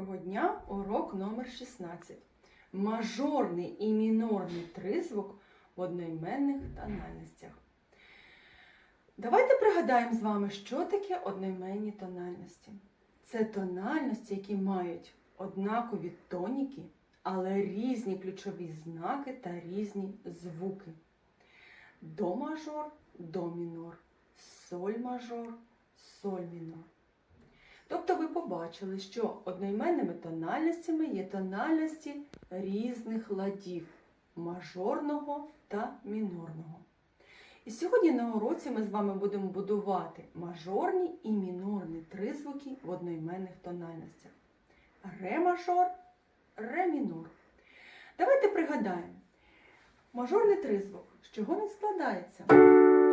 Доброго дня! Урок номер 16. Мажорний і мінорний тризвук в одноіменних тональностях. Давайте пригадаємо з вами, що таке одноіменні тональності. Це тональності, які мають однакові тоніки, але різні ключові знаки та різні звуки. До мажор, до мінор, соль мажор, соль мінор. Тобто ви побачили, що одноіменними тональностями є тональності різних ладів мажорного та мінорного. І сьогодні на уроці ми з вами будемо будувати мажорні і мінорні тризвуки в одноіменних тональностях. Ре мажор, ре мінор. Давайте пригадаємо. Мажорний тризвук, з чого він складається?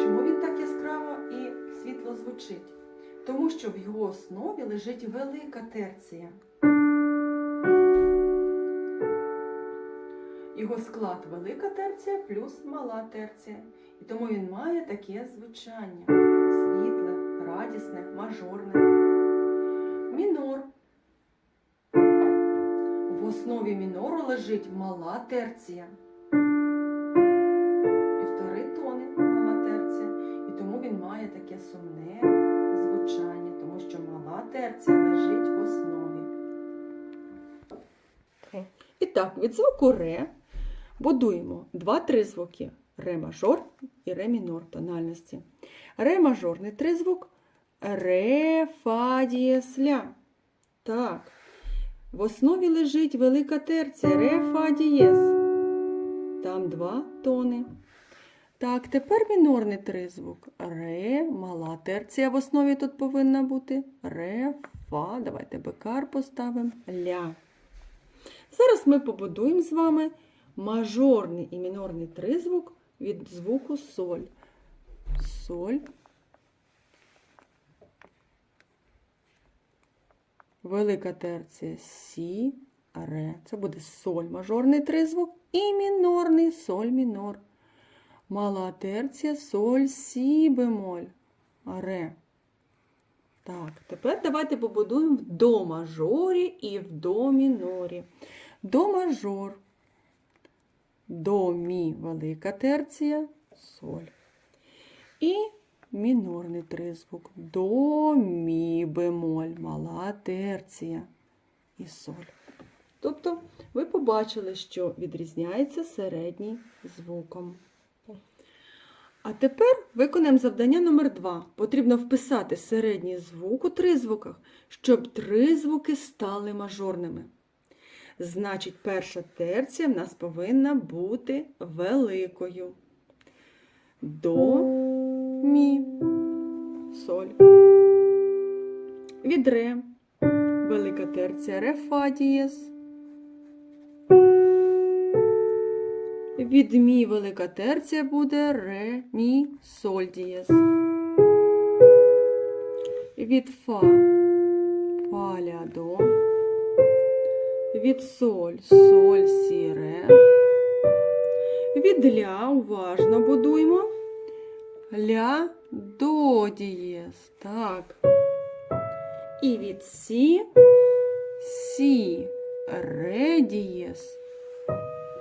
Чому він так яскраво і світло звучить? Тому що в його основі лежить велика терція. Його склад велика терція плюс мала терція. І тому він має таке звучання: світле, радісне, мажорне. Мінор. В основі мінору лежить мала терція. Так, від звуку ре будуємо два тризвуки ре мажор і ре мінор тональності. Ре мажорний тризвук ре фа дієс ля. Так. В основі лежить велика терція ре фа дієс. Там два тони. Так, тепер мінорний тризвук. Ре, мала терція в основі тут повинна бути. Ре, фа. Давайте бекар поставимо. Ля. Зараз ми побудуємо з вами мажорний і мінорний тризвук від звуку соль. Соль. Велика терція сі, ре. Це буде соль мажорний тризвук і мінорний соль мінор. Мала терція, соль, сі, бемоль, ре. Так, тепер давайте побудуємо в до мажорі і в до мінорі. До мажор. До мі велика терція, соль. І мінорний тризвук. До мі бемоль, мала терція і соль. Тобто ви побачили, що відрізняється середній звуком. А тепер виконаємо завдання номер 2 Потрібно вписати середній звук у тризвуках, щоб три звуки стали мажорними. Значить, перша терція в нас повинна бути великою. До, мі, соль. Від ре, велика терція, ре, фа дієс. Від мі велика терція буде ре, мі, соль дієс. Від фа, фа, ля, до. Від соль, соль, сі, ре. Від ля уважно будуємо. Ля, до дієс. Так. І від сі, сі, ре дієс,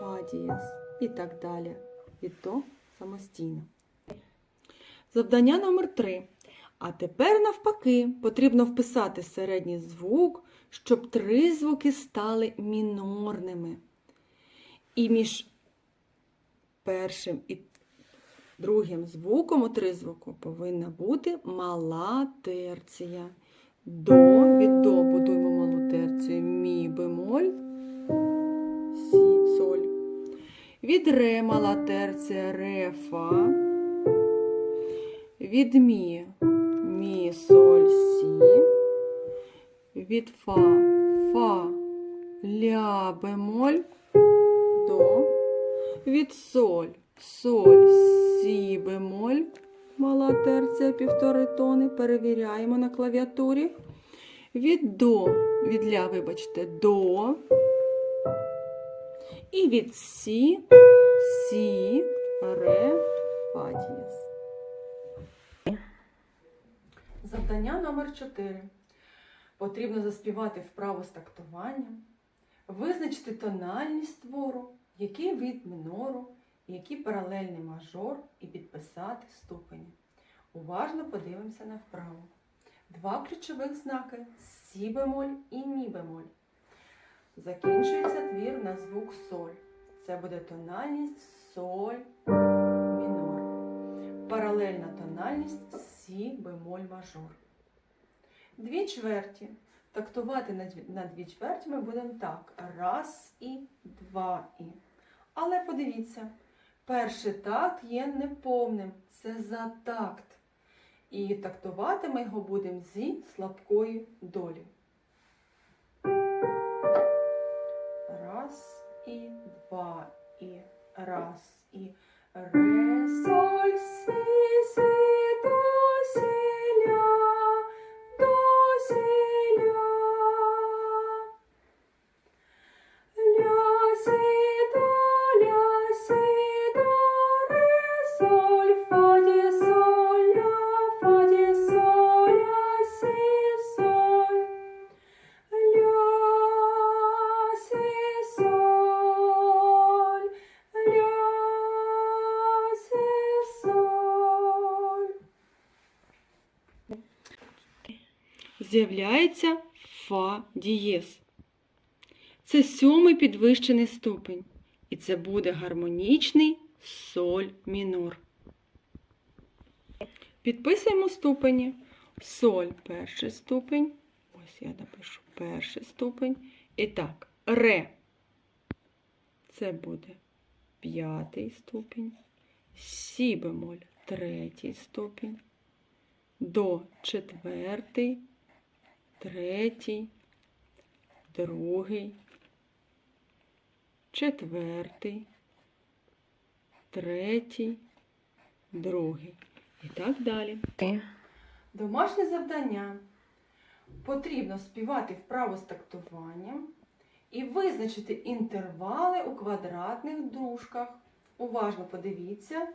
фа дієс і так далі. Від до самостійно. Завдання номер 3. А тепер, навпаки, потрібно вписати середній звук, щоб три звуки стали мінорними. І між першим і другим звуком у тризвуку повинна бути мала терція. До від до будуємо малу терцію. Мі бемоль, сі, соль. Від ре мала терція ре фа. Від мі мі соль сі. Від фа фа ля бемоль до. Від соль соль сі бемоль. Мала терція півтори тони. Перевіряємо на клавіатурі. Від до, від ля, вибачте, до. І від сі, сі, ре, Завдання номер 4. Потрібно заспівати вправо з тактуванням, визначити тональність твору, який вид минору, який паралельний мажор і підписати ступені. Уважно подивимося на вправу. Два ключових знаки сі бемоль і мі бемоль. Закінчується твір на звук соль. Це буде тональність соль. Паралельна тональність сі бемоль мажор. Дві чверті. Тактувати на дві, чверті ми будемо так. Раз і два і. Але подивіться, перший такт є неповним. Це за такт. І тактувати ми його будемо зі слабкої долі. Раз і два і раз і ре, соль, сі, сі, З'являється фа дієз. Це сьомий підвищений ступень. І це буде гармонічний соль мінор. Підписуємо ступені. Соль перший ступень. Ось я напишу перший ступень. І так, ре. Це буде п'ятий ступень. Сі бемоль третій ступень. До четвертий, третій, другий, четвертий, третій, другий. І так далі. Домашнє завдання. Потрібно співати вправо з тактуванням і визначити інтервали у квадратних дужках. Уважно подивіться,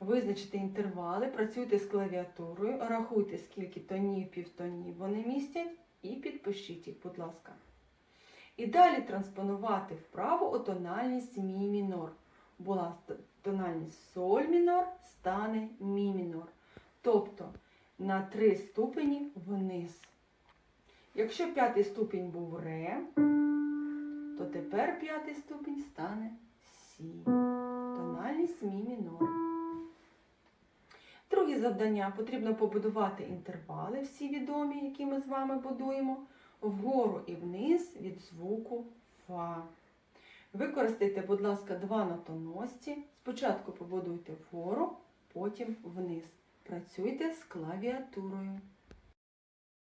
визначити інтервали, працюйте з клавіатурою, рахуйте, скільки тонів, півтонів вони містять, і підпишіть їх, будь ласка. І далі транспонувати вправо у тональність мі мінор. Була тональність соль мінор, стане мі мінор. Тобто на три ступені вниз. Якщо п'ятий ступінь був ре, то тепер п'ятий ступінь стане сі. Тональність мі мінор. Друге завдання потрібно побудувати інтервали, всі відомі, які ми з вами будуємо, вгору і вниз від звуку фа. Використайте, будь ласка, два натоносці. Спочатку побудуйте вгору, потім вниз. Працюйте з клавіатурою.